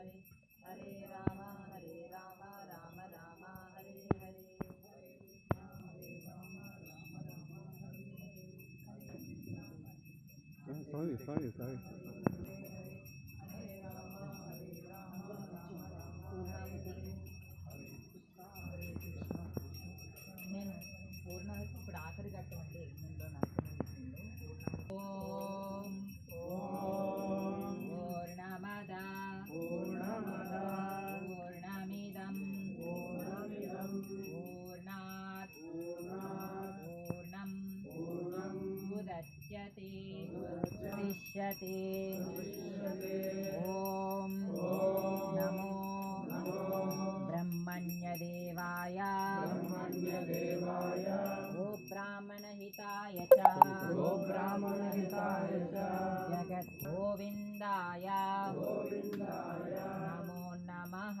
హరే హరే హరే రామ హరే రామ రామ రామ హరే హరే సారీ సారీ भविष्यति ॐ नमो ब्रह्मण्यदेवाय। ब्रह्मण्यदेवायोब्राह्मणहिताय चो। ब्राह्मणहिताय जगद्गोविन्दाय। नमो नमः।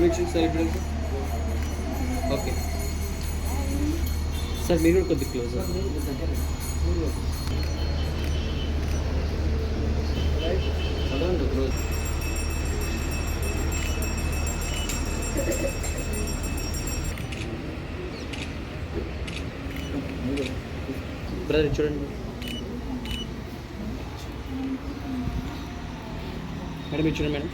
మేడం సార్ ఇప్పుడు ఓకే సార్ మీరు కూడా కొద్దిగా క్లోజ్ క్లోజ్ బ్రదర్ చూడండి. మేడం ఇది చూడండి మేడం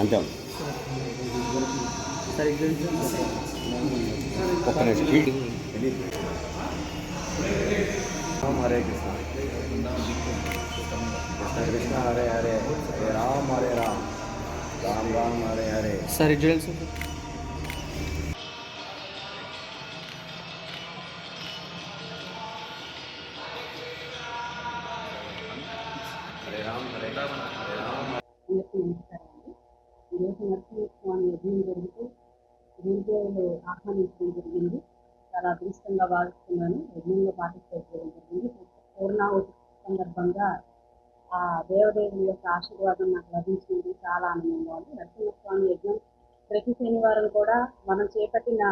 అంతే. ఒక్క నిమిషం హరే కృష్ణ కృష్ణ కృష్ణ హరే హరే హరే రామ్ హరే రామ్ రామ్ రామ్ హరే హరే సార్. ఇది గురుదేవులు ఆహ్వానించడం జరిగింది. చాలా అదృష్టంగా భావిస్తున్నాను. యజ్ఞంలో పార్టిసిపేట్ చేయడం జరిగింది. పూర్ణాహుతి సందర్భంగా ఆ దేవదేవుని యొక్క ఆశీర్వాదం నాకు లభించింది చాలా ఆనందంగా ఉంది. నరసింహస్వామి యజ్ఞం ప్రతి శనివారం కూడా మనం చేపట్టిన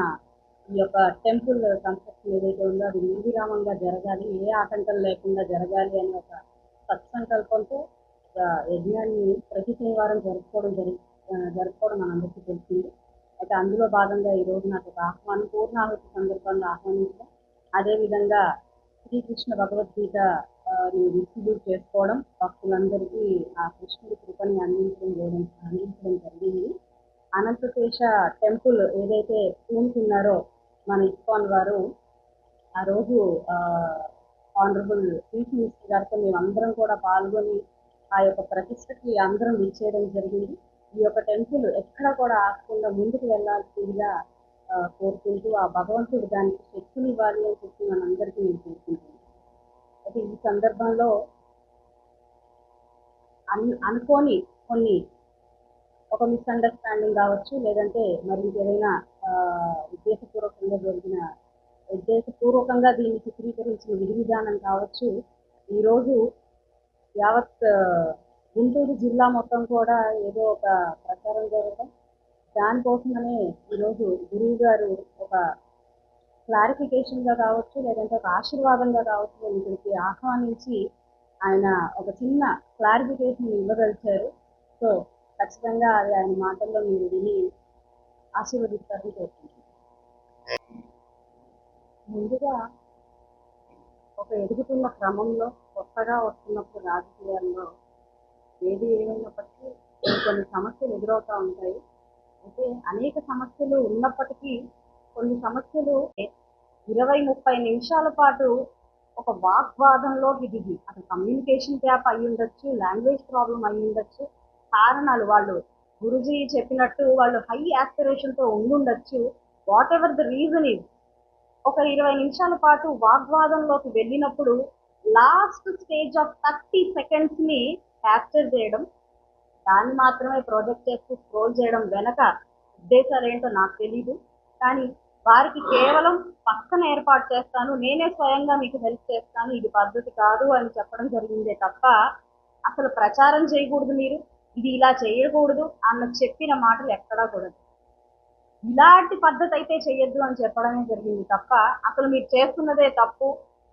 ఈ యొక్క టెంపుల్ కన్స్ట్రక్షన్ ఏదైతే ఉందో అది నిర్విరామంగా జరగాలి ఏ ఆటంకం లేకుండా జరగాలి అనే ఒక సత్సంకల్పంతో యజ్ఞాన్ని ప్రతి శనివారం జరుపుకోవడం జరి జరుపుకోవడం మనందరికీ తెలిసింది. అయితే అందులో భాగంగా ఈ రోజు నాకు ఒక ఆహ్వానం పూర్ణాహుతి సందర్భంగా ఆహ్వానించడం. అదేవిధంగా శ్రీకృష్ణ భగవద్గీత డిస్ట్రిబ్యూట్ చేసుకోవడం భక్తులందరికీ ఆ కృష్ణుడి కృపని అందించడం అందించడం జరిగింది. అనంతశేష టెంపుల్ ఏదైతే పూనుకున్నారో మన ఇస్కాన్ వారు ఆ రోజు ఆనరబుల్ చీఫ్ మినిస్టర్ గారితో మేము అందరం కూడా పాల్గొని ఆ యొక్క ప్రతిష్టకి అందరం విచ్చేయడం జరిగింది. ఈ యొక్క టెంపుల్ ఎక్కడ కూడా ఆగకుండా ముందుకు వెళ్ళాల్సిందిగా కోరుకుంటూ ఆ భగవంతుడు దానికి శక్తిని ఇవ్వాలి అని చెప్పి మనందరికీ నేను కోరుకుంటున్నాను. అయితే ఈ సందర్భంలో అన్ అనుకోని కొన్ని ఒక మిస్అండర్స్టాండింగ్ కావచ్చు లేదంటే మరి ఇంకేదైనా ఉద్దేశపూర్వకంగా జరిగిన ఉద్దేశపూర్వకంగా దీన్ని చిత్రీకరించిన విధి విధానం కావచ్చు. ఈరోజు యావత్ గుంటూరు జిల్లా మొత్తం కూడా ఏదో ఒక ప్రచారం జరగడం దానికోసమనే ఈరోజు గురువు గారు ఒక క్లారిఫికేషన్గా కావచ్చు లేదంటే ఒక ఆశీర్వాదంగా కావచ్చు నేను ఇక్కడికి ఆహ్వానించి ఆయన ఒక చిన్న క్లారిఫికేషన్ ఇవ్వగలిచారు. సో ఖచ్చితంగా అది ఆయన మాటల్లో మీరు విని ఆశీర్వదిస్తారని కోరుకుంటున్నాను. ముందుగా ఒక ఎదుగుతున్న క్రమంలో కొత్తగా వస్తున్నప్పుడు రాజకీయాల్లో ఏది ఏమైనప్పటికీ కొన్ని కొన్ని సమస్యలు ఎదురవుతూ ఉంటాయి. అయితే అనేక సమస్యలు ఉన్నప్పటికీ కొన్ని సమస్యలు ఇరవై ముప్పై నిమిషాల పాటు ఒక వాగ్వాదంలోకి దిగి అటు కమ్యూనికేషన్ గ్యాప్ అయి ఉండొచ్చు లాంగ్వేజ్ ప్రాబ్లం అయి ఉండొచ్చు కారణాలు వాళ్ళు గురుజీ చెప్పినట్టు వాళ్ళు హై యాస్పిరేషన్తో ఉండుండొచ్చు whatever the reason is ఒక ఇరవై నిమిషాల పాటు వాగ్వాదంలోకి వెళ్ళినప్పుడు లాస్ట్ స్టేజ్ ఆఫ్ థర్టీ సెకండ్స్ని క్యాప్చర్ చేయడం దాన్ని మాత్రమే ప్రాజెక్ట్ చేస్తూ స్క్రోల్ చేయడం వెనక ఉద్దేశాలు ఏంటో నాకు తెలీదు. కానీ వారికి కేవలం పక్కన ఏర్పాటు చేస్తాను నేనే స్వయంగా మీకు హెల్ప్ చేస్తాను ఇది పద్ధతి కాదు అని చెప్పడం జరిగిందే తప్ప అసలు ప్రచారం చేయకూడదు మీరు. ఇది ఇలా చేయకూడదు అన్న చెప్పిన మాటలు ఎక్కడా కూడదు ఇలాంటి పద్ధతి అయితే చేయొద్దు అని చెప్పడమే జరిగింది తప్ప అసలు మీరు చేస్తున్నదే తప్పు.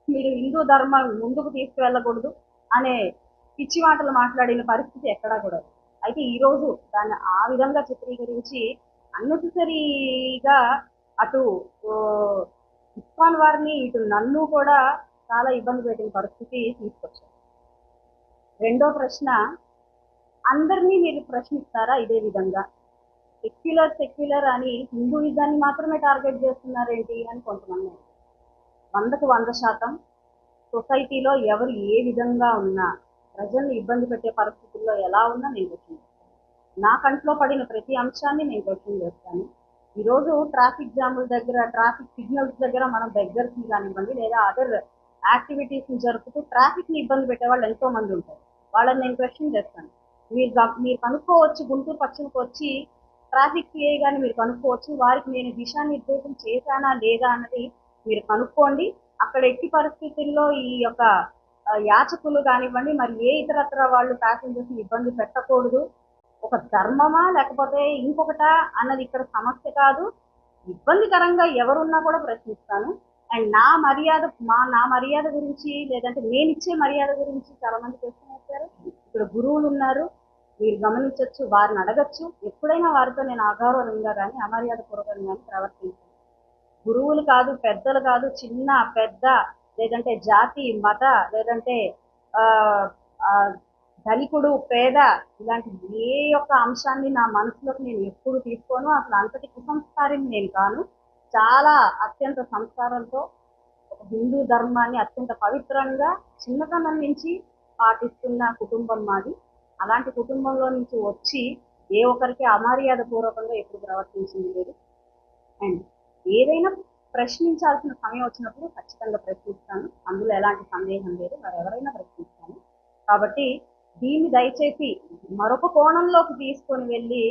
మీరు హిందూ ధర్మం ముందుకు తీసుకువెళ్ళకూడదు అనే పిచ్చి మాటలు మాట్లాడిన పరిస్థితి ఎక్కడా కూడా అయితే ఈ రోజు దాన్ని ఆ విధంగా చిత్రీకరించి అన్నెసరీగా అటు ఓ, వారిని ఇటు నన్ను కూడా చాలా ఇబ్బంది పెట్టిన పరిస్థితి తీసుకొచ్చారు. రెండో ప్రశ్న అందరినీ మీరు ప్రశ్నిస్తారా ఇదే విధంగా? సెక్యులర్ సెక్యులర్ అని హిందూయిజాన్ని మాత్రమే టార్గెట్ చేస్తున్నారేంటి అని కొంతమంది వందకు వంద శాతం సొసైటీలో ఎవరు ఏ విధంగా ఉన్నా ప్రజల్ని ఇబ్బంది పెట్టే పరిస్థితుల్లో ఎలా ఉన్నా నేను క్వశ్చన్ నా కంట్లో పడిన ప్రతి అంశాన్ని నేను క్వశ్చన్ చేస్తాను ఈరోజు ట్రాఫిక్ జాముల దగ్గర ట్రాఫిక్ సిగ్నల్స్ దగ్గర మనం దగ్గరికి కానివ్వండి లేదా అదర్ యాక్టివిటీస్ని జరుపుతూ ట్రాఫిక్ని ఇబ్బంది పెట్టే వాళ్ళు ఎంతో మంది ఉంటారు. వాళ్ళని నేను క్వశ్చన్ చేస్తాను. మీరు మీరు కనుక్కోవచ్చు గుంటూరు పశ్చిమకు వచ్చి ట్రాఫిక్ సిఐ కానీ మీరు కనుక్కోవచ్చు వారికి నేను దిశానిర్దేశం చేశానా లేదా అన్నది మీరు కనుక్కోండి. అక్కడ ఎట్టి పరిస్థితుల్లో ఈ యొక్క యాచకులు కానివ్వండి మరి ఏ ఇతరత్ర వాళ్ళు ప్యాసింజర్స్ ఇబ్బంది పెట్టకూడదు. ఒక ధర్మమా లేకపోతే ఇంకొకటా అన్నది ఇక్కడ సమస్య కాదు. ఇబ్బందికరంగా ఎవరున్నా కూడా ప్రశ్నిస్తాను. అండ్ నా మర్యాద మా నా మర్యాద గురించి లేదంటే నేను ఇచ్చే మర్యాద గురించి చాలా మంది క్వశ్చన్ వేశారు. ఇక్కడ గురువులు ఉన్నారు. మీరు గమనించవచ్చు వారిని అడగచ్చు. ఎప్పుడైనా వారితో నేను అగౌరవంగా కానీ అమర్యాద పూర్వకంగా కానీ ప్రవర్తించాను. గురువులు కాదు పెద్దలు కాదు చిన్న పెద్ద లేదంటే జాతి మత లేదంటే ఆ ధనికుడు పేద ఇలాంటి ఏ యొక్క అంశాన్ని నా మనసులోకి నేను ఎప్పుడు తీసుకోను. అసలు అంతటి కుసంస్కారం నేను కాను. చాలా అత్యంత సంస్కారంతో హిందూ ధర్మాన్ని అత్యంత పవిత్రంగా చిన్నతనం నుంచి పాటిస్తున్న కుటుంబం మాది. అలాంటి కుటుంబంలో నుంచి వచ్చి ఏ ఒక్కరికి అమర్యాద పూర్వకంగా ఎప్పుడు ప్రవర్తించింది లేదు. అండ్ ఏదైనా ప్రశ్నించాల్సిన సమయం వచ్చినప్పుడు ఖచ్చితంగా ప్రశ్నిస్తాను. అందులో ఎలాంటి సందేహం లేదు. మరి ఎవరైనా ప్రశ్నిస్తాను కాబట్టి దీన్ని దయచేసి మరొక కోణంలోకి తీసుకొని వెళ్ళి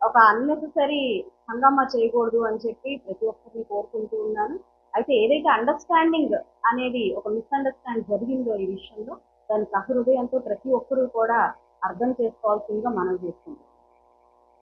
ఒక అన్నెసరీ హంగామా చేయకూడదు అని చెప్పి ప్రతి ఒక్కరిని కోరుకుంటూ ఉన్నాను. అయితే ఏదైతే అండర్స్టాండింగ్ అనేది ఒక మిస్అండర్స్టాండ్ జరిగిందో ఈ విషయంలో దాని సహృదయంతో ప్రతి ఒక్కరూ కూడా అర్థం చేసుకోవాల్సిందిగా మనం చేస్తుంది